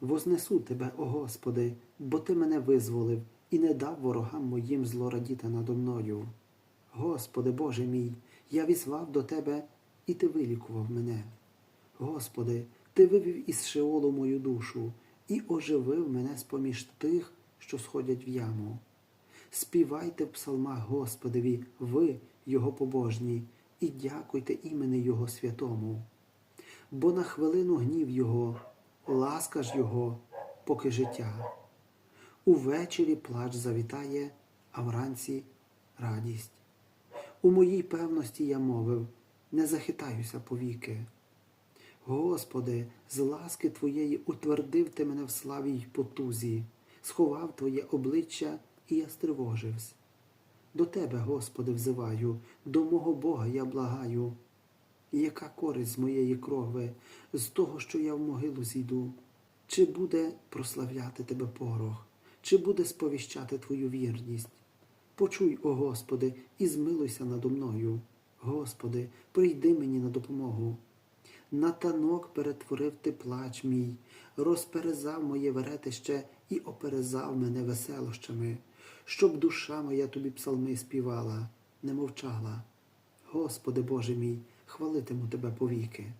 Вознесу тебе, о Господи, бо Ти мене визволив і не дав ворогам моїм злорадіти надо мною. Господи, Боже мій, я візвав до Тебе, і Ти вилікував мене. Господи, Ти вивів із Шеолу мою душу і оживив мене з-поміж тих, що сходять в яму. Співайте в псалмах Господеві, ви, Його побожні, і дякуйте імені Його святому. Бо на хвилину гнів Його, ласка ж Його, поки життя. Увечері плач завітає, а вранці радість. У моїй певності я мовив, не захитаюся повіки. Господи, з ласки Твоєї утвердив Ти мене в славі й потузі, сховав Твоє обличчя, і я стривожився. До Тебе, Господи, взиваю, до мого Бога я благаю. Яка користь з моєї крови, з того, що я в могилу зійду? Чи буде прославляти Тебе порох, чи буде сповіщати Твою вірність? Почуй, о Господи, і змилуйся надо мною. Господи, прийди мені на допомогу. На танок перетворив ти плач мій, розперезав моє веретище і оперезав мене веселощами, щоб душа моя тобі псалми співала, не мовчала. Господи Боже мій, хвалитиму тебе повіки.